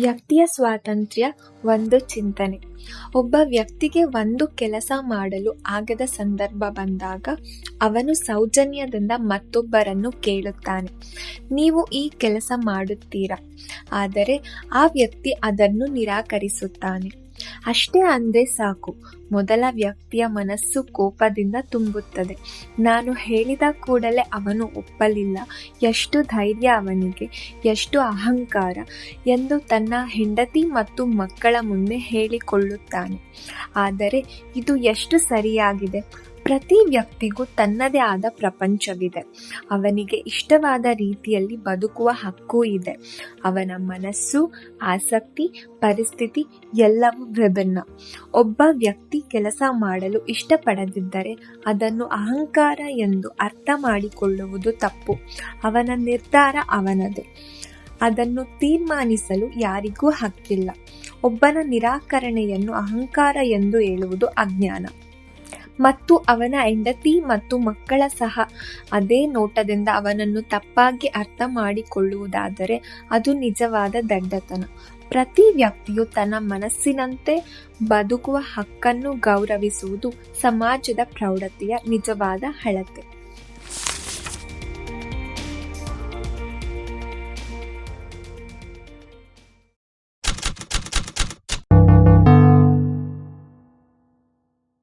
ವ್ಯಕ್ತಿಯ ಸ್ವಾತಂತ್ರ್ಯ ಒಂದು ಚಿಂತನೆ. ಒಬ್ಬ ವ್ಯಕ್ತಿಗೆ ಒಂದು ಕೆಲಸ ಮಾಡಲು ಆಗದ ಸಂದರ್ಭ ಬಂದಾಗ ಅವನು ಸೌಜನ್ಯದಿಂದ ಮತ್ತೊಬ್ಬರನ್ನು ಕೇಳುತ್ತಾನೆ. ನೀವು ಈ ಕೆಲಸ ಮಾಡುತ್ತೀರಾ? ಆದರೆ ಆ ವ್ಯಕ್ತಿ ಅದನ್ನು ನಿರಾಕರಿಸುತ್ತಾನೆ. ಅಷ್ಟೇ ಅಂದೆ ಸಾಕು. ಮೊದಲ ವ್ಯಕ್ತಿಯ ಮನಸ್ಸು ಕೋಪದಿಂದ ತುಂಬುತ್ತದೆ. ನಾನು ಹೇಳಿದ ಕೂಡಲೇ ಅವನು ಒಪ್ಪಲಿಲ್ಲ. ಎಷ್ಟು ಧೈರ್ಯ ಅವನಿಗೆ, ಎಷ್ಟು ಅಹಂಕಾರ ಎಂದು ತನ್ನ ಹೆಂಡತಿ ಮತ್ತು ಮಕ್ಕಳ ಮುಂದೆ ಹೇಳಿಕೊಳ್ಳುತ್ತಾನೆ. ಆದರೆ ಇದು ಎಷ್ಟು ಸರಿಯಾಗಿದೆ? ಪ್ರತಿ ವ್ಯಕ್ತಿಗೂ ತನ್ನದೇ ಆದ ಪ್ರಪಂಚವಿದೆ. ಅವನಿಗೆ ಇಷ್ಟವಾದ ರೀತಿಯಲ್ಲಿ ಬದುಕುವ ಹಕ್ಕು ಇದೆ. ಅವನ ಮನಸ್ಸು, ಆಸಕ್ತಿ, ಪರಿಸ್ಥಿತಿ ಎಲ್ಲವೂ ವಿಭಿನ್ನ. ಒಬ್ಬ ವ್ಯಕ್ತಿ ಕೆಲಸ ಮಾಡಲು ಇಷ್ಟಪಡದಿದ್ದರೆ ಅದನ್ನು ಅಹಂಕಾರ ಎಂದು ಅರ್ಥ ಮಾಡಿಕೊಳ್ಳುವುದು ತಪ್ಪು. ಅವನ ನಿರ್ಧಾರ ಅವನದು. ಅದನ್ನು ತೀರ್ಮಾನಿಸಲು ಯಾರಿಗೂ ಹಕ್ಕಿಲ್ಲ. ಒಬ್ಬನ ನಿರಾಕರಣೆಯನ್ನು ಅಹಂಕಾರ ಎಂದು ಹೇಳುವುದು ಅಜ್ಞಾನ. ಮತ್ತು ಅವನ ಹೆಂಡತಿ ಮತ್ತು ಮಕ್ಕಳ ಸಹ ಅದೇ ನೋಟದಿಂದ ಅವನನ್ನು ತಪ್ಪಾಗಿ ಅರ್ಥ ಮಾಡಿಕೊಳ್ಳುವುದಾದರೆ ಅದು ನಿಜವಾದ ದಡ್ಡತನ. ಪ್ರತಿ ವ್ಯಕ್ತಿಯು ತನ್ನ ಮನಸ್ಸಿನಂತೆ ಬದುಕುವ ಹಕ್ಕನ್ನು ಗೌರವಿಸುವುದು ಸಮಾಜದ ಪ್ರೌಢತೆಯ ನಿಜವಾದ ಹಳತೆ